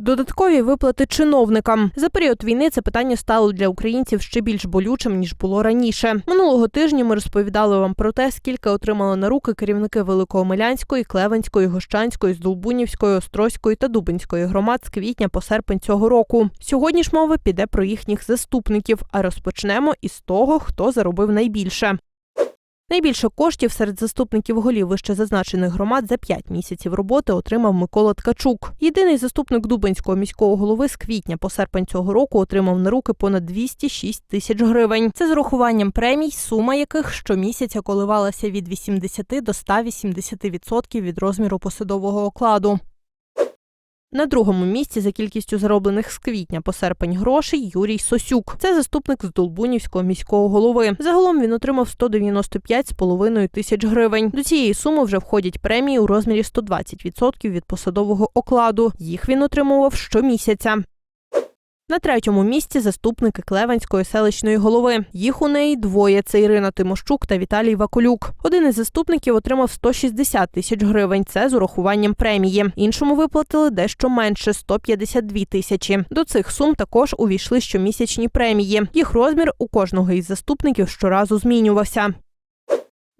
Додаткові виплати чиновникам за період війни це питання стало для українців ще більш болючим ніж було раніше. Минулого тижня ми розповідали вам про те, скільки отримали на руки керівники Великоомелянської, Клевенської, Гощанської, Здолбунівської, Острозької та Дубинської громад з квітня по серпень цього року. Сьогодні ж мова піде про їхніх заступників. А розпочнемо із того, хто заробив найбільше. Найбільше коштів серед заступників голів вище зазначених громад за 5 місяців роботи отримав Микола Ткачук. Єдиний заступник Дубинського міського голови з квітня по серпень цього року отримав на руки понад 206 тисяч гривень. Це з урахуванням премій, сума яких щомісяця коливалася від 80 до 180% від розміру посадового окладу. На другому місці за кількістю зароблених з квітня по серпень грошей Юрій Сосюк. Це заступник з Долбунівського міського голови. Загалом він отримав 195,5 тисяч гривень. До цієї суми вже входять премії у розмірі 120% від посадового окладу. Їх він отримував щомісяця. На третьому місці заступники Клевенської селищної голови. Їх у неї двоє: це Ірина Тимощук та Віталій Вакулюк. Один із заступників отримав 160 тисяч гривень. Це з урахуванням премії. Іншому виплатили дещо менше 152 тисячі. До цих сум також увійшли щомісячні премії. Їх розмір у кожного із заступників щоразу змінювався.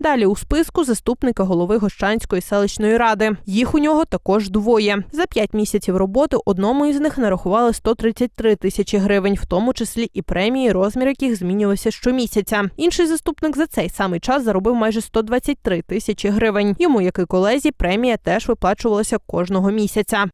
Далі у списку заступника голови Гощанської селищної ради. Їх у нього також двоє. За п'ять місяців роботи одному із них нарахували 133 тисячі гривень, в тому числі і премії, розмір яких змінювався щомісяця. Інший заступник за цей самий час заробив майже 123 тисячі гривень. Йому, як і колезі, премія теж виплачувалася кожного місяця.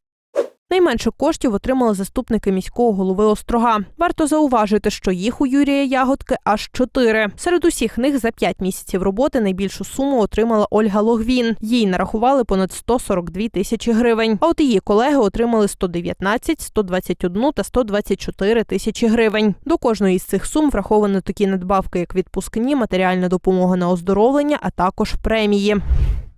Найменше коштів отримали заступники міського голови Острога. Варто зауважити, що їх у Юрія Ягодки аж чотири. Серед усіх них за п'ять місяців роботи найбільшу суму отримала Ольга Логвін. Їй нарахували понад 142 тисячі гривень. А от її колеги отримали 119, 121 та 124 тисячі гривень. До кожної з цих сум враховано такі надбавки, як відпускні, матеріальна допомога на оздоровлення, а також премії.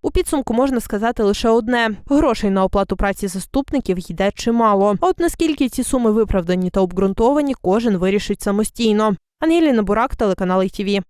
У підсумку можна сказати лише одне: грошей на оплату праці заступників йде чимало. От наскільки ці суми виправдані та обґрунтовані, кожен вирішить самостійно. Ангеліна Бурак, телеканал ITV.